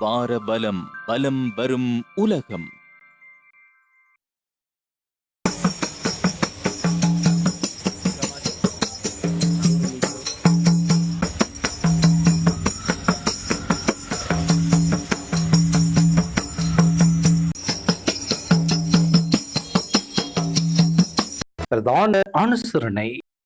வார பலம் பலம் வரும் உலகம். பிரதான அனுசரணை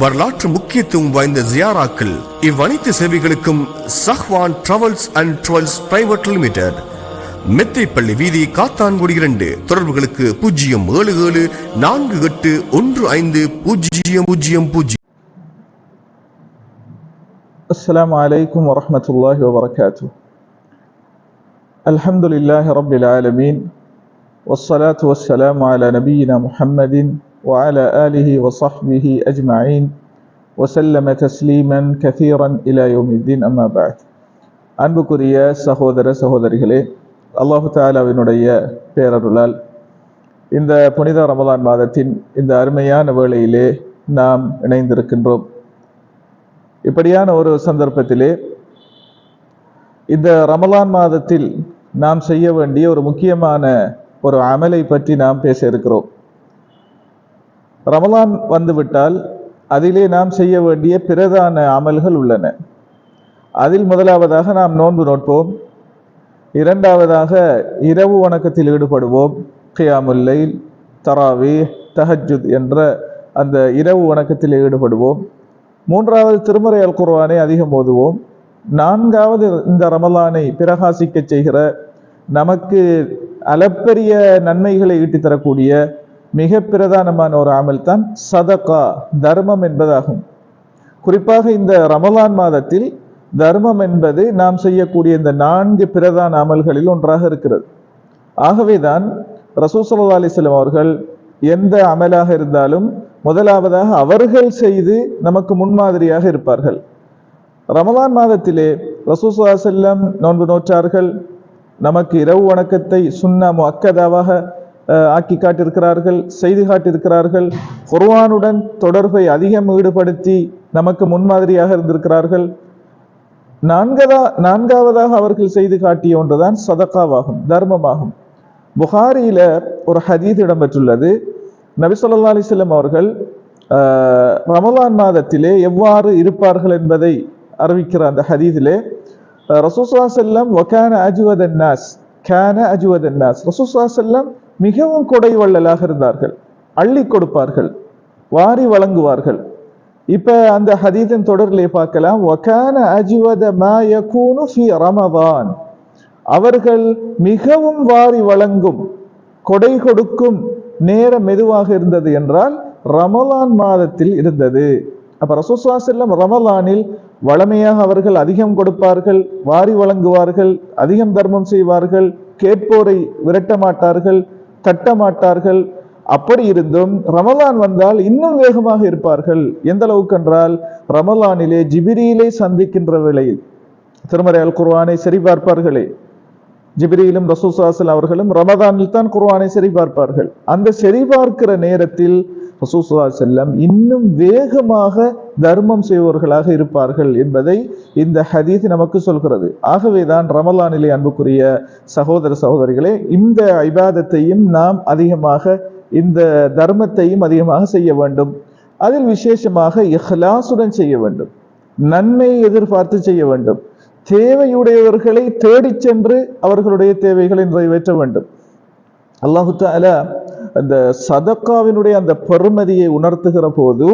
வரலாற்று முக்கியத்துவம் வாய்ந்த ஜியாராக்கள் இவ்வனைத்து சேவைகளுக்கும் Sahwan travels and tours private limited மெத்தைப்பள்ளி வீதி காத்தான்குடி இரண்டு தொடர்புகளுக்கு பூஜ்ஜியம் ஏழு ஏழு நான்கு எட்டு ஒன்று ஐந்து பூஜ்ஜியம் பூஜ்ஜியம் பூஜ்ஜியம் السلام عليكم ورحمة الله وبركاته الحمد لله رب العالمين والصلاة والسلام على نبينا محمد وعلى آله وصحبه أجمعين وسلم تسليما كثيرا إلى يوم الدين أما بعد அன்புக்குரிய சகோதர சகோதரிகளே அல்லாஹு தாலாவினுடைய பேரருளால் இந்த புனித ரமலான் மாதத்தின் இந்த அருமையான வேளையிலே நாம் இணைந்திருக்கின்றோம் இப்படியான ஒரு சந்தர்ப்பத்திலே இந்த ரமலான் மாதத்தில் நாம் செய்ய வேண்டிய ஒரு முக்கியமான ஒரு அமலை பற்றி நாம் பேச இருக்கிறோம் ரமலான் வந்துவிட்டால் அதிலே நாம் செய்ய வேண்டிய பிரதான அமல்கள் உள்ளன. அதில் முதலாவதாக நாம் நோன்பு நோட்போம் இரண்டாவதாக இரவு வணக்கத்தில் ஈடுபடுவோம். கியாமுல்லை தராவி தஹஜுத் என்ற அந்த இரவு வணக்கத்தில் ஈடுபடுவோம். மூன்றாவது திருமறை அல் குர்வானை அதிகம் ஓதுவோம். நான்காவது இந்த ரமலானை பிரகாசிக்க செய்கிற நமக்கு அளப்பரிய நன்மைகளை ஈட்டி தரக்கூடிய மிக பிரதானமான ஒரு அமல் தான் சதகா தர்மம் என்பதாகும். குறிப்பாக இந்த ரமலான் மாதத்தில் தர்மம் என்பது நாம் செய்யக்கூடிய இந்த நான்கு பிரதான அமல்களில் ஒன்றாக இருக்கிறது. ஆகவேதான் ரசூசல்லா அலிஸ்லாம் அவர்கள் எந்த அமலாக இருந்தாலும் முதலாவதாக அவர்கள் செய்து நமக்கு முன்மாதிரியாக இருப்பார்கள். ரமலான் மாதத்திலே ரசூசல்லா செல்லம் நோன்பு நோற்றார்கள். நமக்கு இரவு வணக்கத்தை சுண்ணா அக்கதாவாக ஆக்கி காட்டியிருக்கிறார்கள் செய்து காட்டியிருக்கிறார்கள். குர்வானுடன் தொடர்பை அதிகம் ஈடுபடுத்தி நமக்கு முன்மாதிரியாக இருந்திருக்கிறார்கள். நான்கதா நான்காவதாக அவர்கள் செய்து காட்டிய ஒன்றுதான் சதக்காவாகும் தர்மமாகும். புகாரியில ஒரு ஹதீத் இடம்பெற்றுள்ளது. நபிசல்லா அலிஸ்லம் அவர்கள் ரமலான் மாதத்திலே எவ்வாறு இருப்பார்கள் என்பதை அறிவிக்கிற அந்த ஹதீதிலே ரசூசா செல்லம் ஒகான அஜுவதன் நாஸ் கேன அஜுவதன் நாஸ் ரசூசா செல்லம் மிகவும் கொடை வள்ளலாக இருந்தார்கள். அள்ளி கொடுப்பார்கள். வாரி வழங்குவார்கள். இப்ப அந்த ஹதீதன் தொடரிலே பார்க்கலாம். ஒக்கான அஜுவத மா ஃபி ரமவான் அவர்கள் மிகவும் வாரி வழங்கும் கொடை கொடுக்கும் நேரம் மெதுவாக இருந்தது என்றால் ரமலான் மாதத்தில் இருந்தது. அப்ப ரசூசா செல்லம் ரமலானில் வளமையாக அவர்கள் அதிகம் கொடுப்பார்கள் வாரி வழங்குவார்கள் அதிகம் தர்மம் செய்வார்கள் கேட்போரை விரட்ட மாட்டார்கள் தட்ட மாட்டார்கள் அப்படி இருந்தும் ரமலான் வந்தால் இன்னும் வேகமாக இருப்பார்கள். எந்த அளவுக்கு என்றால் ரமலானிலே ஜிபிரியிலே சந்திக்கின்ற வேளையில். திருமறை அல் குர்வானை சரி பார்ப்பார்களே ஜிபிரியிலும் ரசூசாசல் அவர்களும் ரமதானில் தான் குர்வானை சரி பார்ப்பார்கள் அந்த சரி பார்க்கிற நேரத்தில் ஹசூசுல்லா செல்லம் இன்னும் வேகமாக தர்மம் செய்பவர்களாக இருப்பார்கள் என்பதை இந்த ஹதீத் நமக்கு சொல்கிறது. ஆகவேதான் ரமலானிலே அன்புக்குரிய சகோதர சகோதரிகளே இந்த ஐபாதத்தையும் நாம் அதிகமாக இந்த தர்மத்தையும் அதிகமாக செய்ய வேண்டும். அதில் விசேஷமாக இஹ்லாசுடன் செய்ய வேண்டும். நன்மையை எதிர்பார்த்து செய்ய வேண்டும். தேவையுடையவர்களை தேடிச் சென்று அவர்களுடைய தேவைகளை நிறைவேற்ற வேண்டும். அல்லாஹு தாலா அந்த சதக்காவினுடைய அந்த பெருமதியை உணர்த்துகிற போது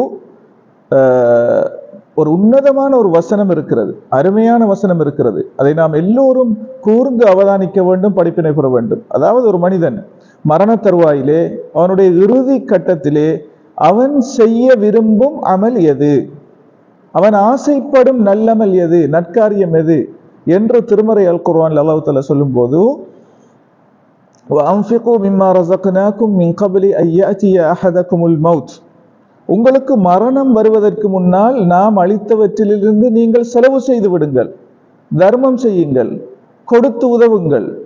ஒரு உன்னதமான ஒரு வசனம் இருக்கிறது. அருமையான வசனம் இருக்கிறது. அதை நாம் எல்லோரும் கூர்ந்து அவதானிக்க வேண்டும் படிப்பினை பெற வேண்டும். அதாவது ஒரு மனிதன் மரண தருவாயிலே அவனுடைய இறுதி கட்டத்திலே அவன் செய்ய விரும்பும் அமல் எது? அவன் ஆசைப்படும் நல்லமல் எது? நற்காரியம் எது? என்று திருமறை அல் குர்ஆன் அல்லாஹ் சொல்லும்போது அம்ஃபிகோ மிம்மா ரசக்னாக்கும் மின் கபலி ஐயாச்சிய அஹதக்குமுல் மவுத் உங்களுக்கு மரணம் வருவதற்கு முன்னால் நாம் அளித்தவற்றிலிருந்து நீங்கள் செலவு செய்து விடுங்கள். தர்மம் செய்யுங்கள். கொடுத்து உதவுங்கள்.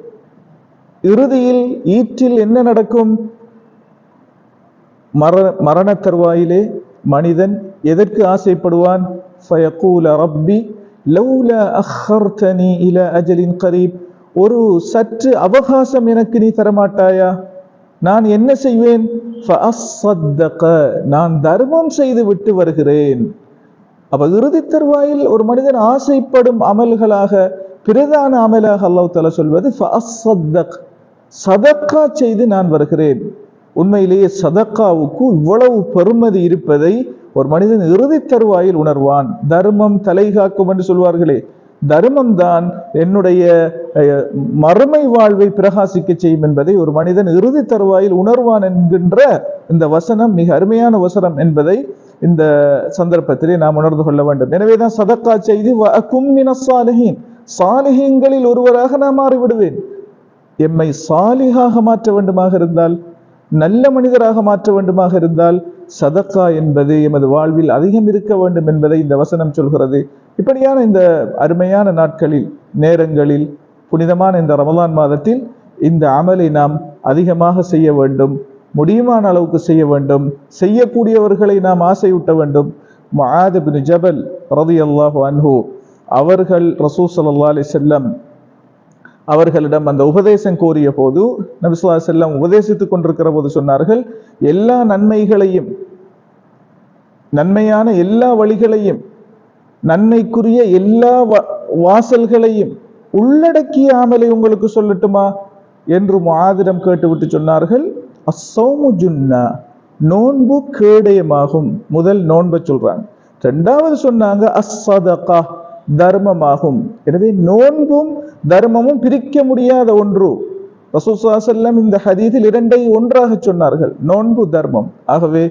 இறுதியில் ஈற்றில் என்ன நடக்கும்? மர மரண தருவாயிலே மனிதன் எதற்கு ஆசைப்படுவான்? ஃபயக்கூல ரப்பி லவ்ல அஹர்தனி இல அஜலின் கரீப். ஒரு சற்று அவகாசம் எனக்கு நீ தரமாட்டாயா? நான் என்ன செய்வேன்? நான் தர்மம் செய்து விட்டு வருகிறேன். அப்ப இறுதி தருவாயில் ஒரு மனிதன் ஆசைப்படும் அமல்களாக பிரதான அமலாக அல்லாஹ் தலா சொல்வது சதக்கா செய்து நான் வருகிறேன். உண்மையிலேயே சதக்காவுக்கு இவ்வளவு பெருமதி இருப்பதை ஒரு மனிதன் இறுதி தருவாயில் உணர்வான். தர்மம் தலை காக்கும் என்று சொல்வார்களே தர்மம் தான் என்னுடைய மறுமை வாழ்வை பிரகாசிக்க செய்யும் என்பதை ஒரு மனிதன் இறுதி தருவாயில் உணர்வான் என்கின்ற இந்த வசனம் மிக அருமையான வசனம் என்பதை இந்த சந்தர்ப்பத்திலே நாம் உணர்ந்து கொள்ள வேண்டும். எனவேதான் சதக்கா செய்து கும்மின சாலிஹீன். சாலிஹீன்களில் ஒருவராக நான் மாறிவிடுவேன். எம்மை சாலிகாக மாற்ற வேண்டுமாக இருந்தால் நல்ல மனிதராக மாற்ற வேண்டுமாக இருந்தால் சதக்கா என்பது எமது வாழ்வில் அதிகம் இருக்க வேண்டும் என்பதை இந்த வசனம் சொல்கிறது. இப்படியான இந்த அருமையான நாட்களில் நேரங்களில் புனிதமான இந்த ரமலான் மாதத்தில் இந்த அமலை நாம் அதிகமாக செய்ய வேண்டும் முடியுமான அளவுக்கு செய்ய வேண்டும் செய்யக்கூடியவர்களை நாம் ஆசையூட்ட வேண்டும். முஆத் ஜபல் ஜபல் ரதியல்லாஹு அன்ஹு அவர்கள் ரசூ சல்லா அலி செல்லம் அவர்களிடம் அந்த உபதேசம் கோரிய போது நபிசுல்லா செல்லம் உபதேசித்துக் கொண்டிருக்கிற போது சொன்னார்கள் எல்லா நன்மைகளையும் நன்மையான எல்லா வழிகளையும் நன்மைக்குரிய எல்லா வாசல்களையும் உள்ளடக்கியாமலே உங்களுக்கு சொல்லட்டுமா? என்று மாதிரம் கேட்டுவிட்டு சொன்னார்கள். அசௌமு ஜுன்னா நோன்பு கேடயமாகும். முதல் நோன்பை சொல்றாங்க. ரெண்டாவது சொன்னாங்க அஸ்ஸதகா தர்மமாகும். எனவே நோன்பும் தர்மமும் பிரிக்க முடியாத ஒன்று. ரசூலுல்லாஹி செல்லம் இந்த ஹதீதில் இரண்டை ஒன்றாக சொன்னார்கள். நோன்பு தர்மம். ஆகவே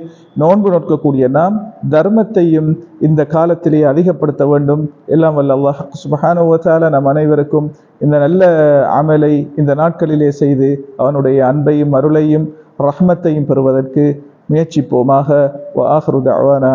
நோன்பு நோக்கக்கூடிய நாம் தர்மத்தையும் இந்த காலத்திலே அதிகப்படுத்த வேண்டும். எல்லாம் வல்ல அல்லாஹ் சுப்ஹானஹு நம் அனைவருக்கும் இந்த நல்ல அமலை இந்த நாட்களிலே செய்து அவனுடைய அன்பையும் அருளையும் ரஹ்மத்தையும் பெறுவதற்கு முயற்சிப்போமாக. வ ஆஹிரு தஅவானா